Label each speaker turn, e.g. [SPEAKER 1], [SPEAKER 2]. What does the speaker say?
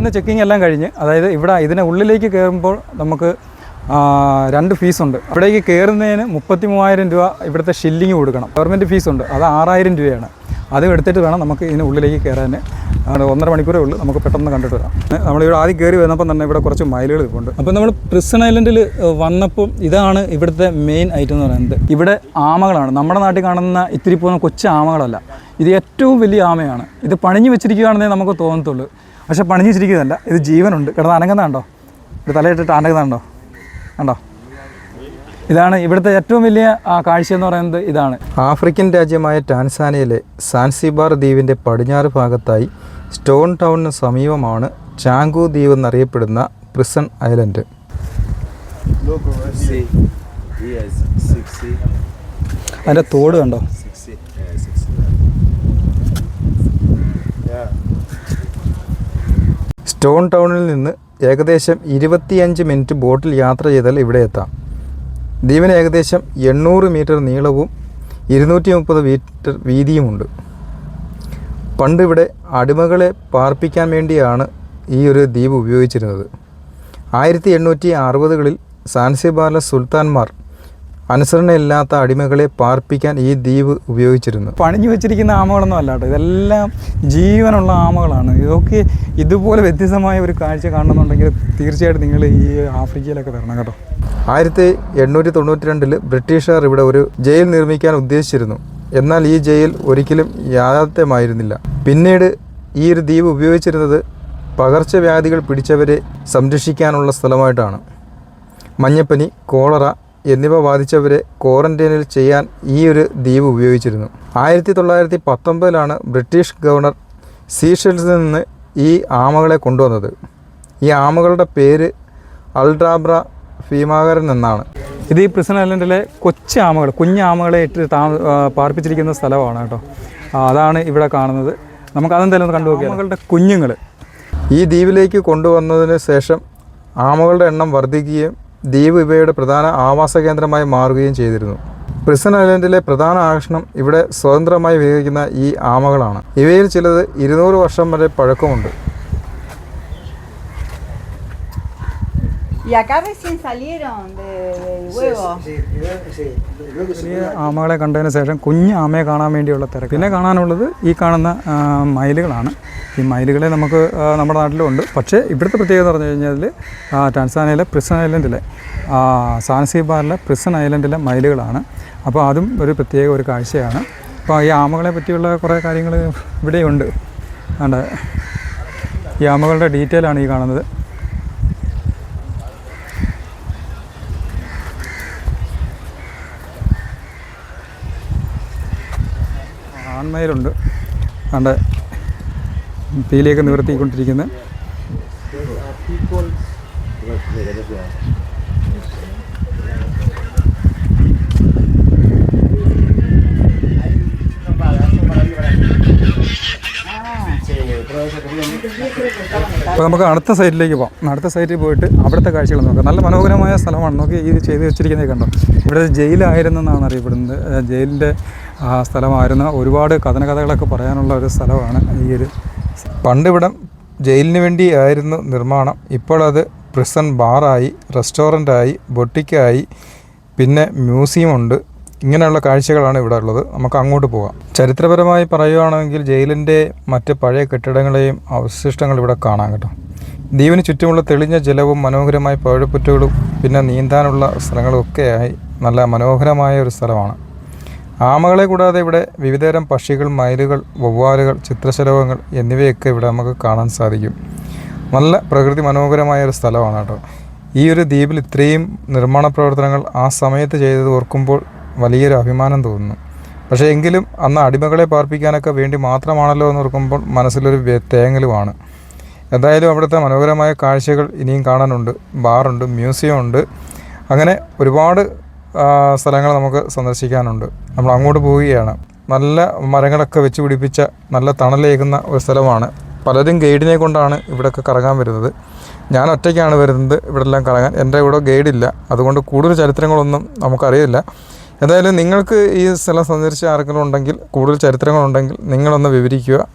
[SPEAKER 1] നിന്ന് ചെക്കിംഗ് എല്ലാം കഴിഞ്ഞ് അതായത് ഇവിടെ ഇതിനെ ഉള്ളിലേക്ക് കയറുമ്പോൾ നമുക്ക് രണ്ട് ഫീസുണ്ട് അവിടേക്ക് കയറുന്നതിന് മുപ്പത്തി മൂവായിരം രൂപ ഇവിടുത്തെ ഷില്ലിങ് കൊടുക്കണം. ഗവൺമെന്റ് ഫീസുണ്ട് അത് ആറായിരം രൂപയാണ്. അതും എടുത്തിട്ട് വേണം നമുക്ക് ഇതിന് ഉള്ളിലേക്ക് കയറാൻ ഒന്നര മണിക്കൂറേ ഉള്ളൂ. നമുക്ക് പെട്ടെന്ന് കണ്ടിട്ട് വരാം. നമ്മളിവിടെ ആദ്യം കയറി വന്നപ്പോൾ തന്നെ ഇവിടെ കുറച്ച് മൈലുകൾ ഉണ്ട് അപ്പോൾ നമ്മൾ പ്രിസൺ ഐലൻഡിൽ വന്നപ്പോൾ ഇതാണ് ഇവിടുത്തെ മെയിൻ ഐറ്റം എന്ന് പറയുന്നത്. ഇവിടെ ആമകളാണ്. നമ്മുടെ നാട്ടിൽ കാണുന്ന ഇത്തിരി പോകുന്ന കൊച്ചു ആമകളല്ല. ഇത് ഏറ്റവും വലിയ ആമയാണ്. ഇത് പണിഞ്ഞു വെച്ചിരിക്കുകയാണെന്നേ നമുക്ക് തോന്നത്തുള്ളൂ. പക്ഷേ പണിഞ്ഞു വെച്ചിരിക്കുന്നതല്ല ഇത് ജീവനുണ്ട്. കിടന്ന് അനങ്ങുന്നതാണ്ടോ ഒരു തലയിട്ടിട്ട് അനങ്ങുന്നതാണ്ടോ കണ്ടോ ഇതാണ് ഇവിടുത്തെ ഏറ്റവും വലിയ ആ, കാഴ്ച എന്ന് പറയുന്നത് ഇതാണ്.
[SPEAKER 2] ആഫ്രിക്കൻ രാജ്യമായ ടാൻസാനിയയിലെ സാൻസിബാർ ദ്വീപിന്റെ പടിഞ്ഞാറ് ഭാഗത്തായി സ്റ്റോൺ ടൗണിന് സമീപമാണ് ചാങ്കു ദ്വീപ് എന്നറിയപ്പെടുന്ന prison island.
[SPEAKER 3] Look over see. Here is 60,
[SPEAKER 1] അതിന്റെ തോട് കണ്ടോ?
[SPEAKER 2] സ്റ്റോൺ ടൗണിൽ നിന്ന് ഏകദേശം ഇരുപത്തിയഞ്ച് മിനിറ്റ് ബോട്ടിൽ യാത്ര ചെയ്താൽ ഇവിടെ എത്താം. ദ്വീപിന് ഏകദേശം എണ്ണൂറ് മീറ്റർ നീളവും ഇരുന്നൂറ്റി മുപ്പത് മീറ്റർ വീതിയുമുണ്ട്. പണ്ട് ഇവിടെ അടിമകളെ പാർപ്പിക്കാൻ വേണ്ടിയാണ് ഈ ഒരു ദ്വീപ് ഉപയോഗിച്ചിരുന്നത്. ആയിരത്തി എണ്ണൂറ്റി അറുപതുകളിൽ സാൻസിബാറിലെ സുൽത്താൻമാർ അനുസരണയില്ലാത്ത അടിമകളെ പാർപ്പിക്കാൻ ഈ ദ്വീപ് ഉപയോഗിച്ചിരുന്നു.
[SPEAKER 1] പണിഞ്ഞു വെച്ചിരിക്കുന്ന ആമകളൊന്നും അല്ലാട്ടോ ഇതെല്ലാം ജീവനുള്ള ആമകളാണ്. ഇതൊക്കെ ഇതുപോലെ വ്യത്യസ്തമായ ഒരു കാഴ്ച കാണണമെന്നുണ്ടെങ്കിൽ തീർച്ചയായിട്ടും നിങ്ങൾ ഈ ആഫ്രിക്കയിലൊക്കെ വരണം കേട്ടോ.
[SPEAKER 2] ആയിരത്തി എണ്ണൂറ്റി തൊണ്ണൂറ്റി രണ്ടിൽ ബ്രിട്ടീഷുകാർ ഇവിടെ ഒരു ജയിൽ നിർമ്മിക്കാൻ ഉദ്ദേശിച്ചിരുന്നു. എന്നാൽ ഈ ജയിൽ ഒരിക്കലും യാഥാർത്ഥ്യമായിരുന്നില്ല. പിന്നീട് ഈ ഒരു ദ്വീപ് ഉപയോഗിച്ചിരുന്നത് പകർച്ചവ്യാധികൾ പിടിച്ചവരെ സംരക്ഷിക്കാനുള്ള സ്ഥലമായിട്ടാണ്. മഞ്ഞപ്പനി കോളറ എന്നിവ ബാധിച്ചവരെ ക്വാറന്റൈനിൽ ചെയ്യാൻ ഈ ഒരു ദ്വീപ് ഉപയോഗിച്ചിരുന്നു. ആയിരത്തി തൊള്ളായിരത്തി പത്തൊമ്പതിലാണ് ബ്രിട്ടീഷ് ഗവർണർ സീഷെൽസിൽ നിന്ന് ഈ ആമകളെ കൊണ്ടുവന്നത്. ഈ ആമകളുടെ പേര് അൾട്രാബ്ര ഫീമാകരൻ എന്നാണ്.
[SPEAKER 1] ഇത് ഈ പ്രിസൺ ഐലൻഡിലെ കൊച്ചു ആമകൾ കുഞ്ഞു ആമകളെ ഇട്ട് താ പാർപ്പിച്ചിരിക്കുന്ന സ്ഥലമാണ് കേട്ടോ. അതാണ് ഇവിടെ കാണുന്നത്. നമുക്ക് അതെന്തായാലും ഒന്ന് കണ്ടു ആമകളുടെ കുഞ്ഞുങ്ങൾ
[SPEAKER 2] ഈ ദ്വീപിലേക്ക് കൊണ്ടുവന്നതിന് ശേഷം ആമകളുടെ എണ്ണം വർദ്ധിക്കുകയും ദ്വീപ് ഇവയുടെ പ്രധാന ആവാസ കേന്ദ്രമായി മാറുകയും ചെയ്തിരുന്നു. പ്രിസൺ ഐലൻഡിലെ പ്രധാന ആകർഷണം ഇവിടെ സ്വതന്ത്രമായി വിഹരിക്കുന്ന ഈ ആമകളാണ്. ഇവയിൽ ചിലത് ഇരുന്നൂറ് വർഷം വരെ പഴക്കമുണ്ട്.
[SPEAKER 4] Y acá recién salieron de, del huevo.
[SPEAKER 1] ആമകളെ കണ്ടതിന് ശേഷം കുഞ്ഞ് ആമയെ കാണാൻ വേണ്ടിയുള്ള തിരക്ക്. പിന്നെ കാണാനുള്ളത് ഈ കാണുന്ന മയിലുകളാണ്. ഈ മയിലുകളെ നമുക്ക് നമ്മുടെ നാട്ടിലുണ്ട്. പക്ഷേ ഇവിടുത്തെ പ്രത്യേകത എന്ന് പറഞ്ഞു കഴിഞ്ഞാൽ ടാൻസാനയിലെ ടാൻസാനിയയിലെ പ്രിസൺ ഐലൻഡിലെ ആ, സാൻസിബാറിലെ പ്രിസൺ ഐലൻഡിലെ മയിലുകളാണ്. അപ്പോൾ അതും ഒരു പ്രത്യേക ഒരു കാഴ്ചയാണ്. അപ്പോൾ ഈ ആമകളെ പറ്റിയുള്ള കുറേ കാര്യങ്ങൾ ഇവിടെയുണ്ട്. അതുകൊണ്ട് ഈ ആമകളുടെ ഡീറ്റെയിൽ ആണ് ഈ കാണുന്നത്. ആൺമയിലുണ്ട്. അവിടെ പീലിയൊക്കെ നിവർത്തിക്കൊണ്ടിരിക്കുന്നത് അപ്പോൾ നമുക്ക് അടുത്ത സൈറ്റിലേക്ക് പോകാം അടുത്ത സൈറ്റിൽ പോയിട്ട് അവിടുത്തെ കാഴ്ചകൾ നോക്കാം. നല്ല മനോഹരമായ സ്ഥലമാണ്. നോക്കി ഇത് ചെയ്ത് വെച്ചിരിക്കുന്നത് കണ്ടോ? ഇവിടെ ജയിലായിരുന്നെന്നാണ് അറിയപ്പെടുന്നത്. ജയിലിന്റെ ആ സ്ഥലമായിരുന്ന ഒരുപാട് കഥനകഥകളൊക്കെ പറയാനുള്ള ഒരു സ്ഥലമാണ് ഈ ഒരു
[SPEAKER 2] പണ്ടിവിടം ജയിലിന് വേണ്ടി ആയിരുന്നു നിർമ്മാണം. ഇപ്പോഴത് പ്രിസൺ ബാറായി റെസ്റ്റോറന്റായി ബൊട്ടിക്കായി പിന്നെ മ്യൂസിയം ഉണ്ട്. ഇങ്ങനെയുള്ള കാഴ്ചകളാണ് ഇവിടെ ഉള്ളത്. നമുക്ക് അങ്ങോട്ട് പോകാം. ചരിത്രപരമായി പറയുകയാണെങ്കിൽ ജയിലിന്റെ മറ്റ് പഴയ കെട്ടിടങ്ങളെയും അവശിഷ്ടങ്ങൾ ഇവിടെ കാണാം കേട്ടോ. ദ്വീപിന് ചുറ്റുമുള്ള തെളിഞ്ഞ ജലവും മനോഹരമായ പഴപ്പുറ്റുകളും പിന്നെ നീന്താനുള്ള സ്ഥലങ്ങളും ഒക്കെയായി നല്ല മനോഹരമായ ഒരു സ്ഥലമാണ്. ആമകളെ കൂടാതെ ഇവിടെ വിവിധതരം പക്ഷികൾ മയിലുകൾ വവ്വാലുകൾ ചിത്രശലഭങ്ങൾ എന്നിവയൊക്കെ ഇവിടെ നമുക്ക് കാണാൻ സാധിക്കും. നല്ല പ്രകൃതി മനോഹരമായ ഒരു സ്ഥലമാണ് കേട്ടോ. ഈ ഒരു ദ്വീപിൽ ഇത്രയും നിർമ്മാണ പ്രവർത്തനങ്ങൾ ആ സമയത്ത് ചെയ്തത് ഓർക്കുമ്പോൾ വലിയൊരു അഭിമാനം തോന്നുന്നു. പക്ഷേ എങ്കിലും അന്ന് അടിമകളെ പാർപ്പിക്കാനൊക്കെ വേണ്ടി മാത്രമാണല്ലോ എന്ന് ഓർക്കുമ്പോൾ മനസ്സിലൊരു തേങ്ങലുമാണ്. എന്തായാലും അവിടുത്തെ മനോഹരമായ കാഴ്ചകൾ ഇനിയും കാണാനുണ്ട്. ബാറുണ്ട് മ്യൂസിയം ഉണ്ട് അങ്ങനെ ഒരുപാട് സ്ഥലങ്ങൾ നമുക്ക് സന്ദർശിക്കാനുണ്ട്. നമ്മൾ അങ്ങോട്ട് പോവുകയാണ്. നല്ല മരങ്ങളൊക്കെ വെച്ച് പിടിപ്പിച്ച നല്ല തണലേകുന്ന ഒരു സ്ഥലമാണ്. പലരും ഗൈഡിനെ കൊണ്ടാണ് ഇവിടെയൊക്കെ കറങ്ങാൻ വരുന്നത്. ഞാൻ ഒറ്റയ്ക്കാണ് വരുന്നത് ഇവിടെ എല്ലാം കറങ്ങാൻ. എന്റെ ഇവിടെ ഗൈഡില്ല. അതുകൊണ്ട് കൂടുതൽ ചരിത്രങ്ങളൊന്നും നമുക്കറിയില്ല. എന്തായാലും നിങ്ങൾക്ക് ഈ സ്ഥലം സന്ദർശിച്ച ആർക്കെങ്കിലും ഉണ്ടെങ്കിൽ കൂടുതൽ ചരിത്രങ്ങളുണ്ടെങ്കിൽ നിങ്ങളൊന്ന് വിവരിക്കുക.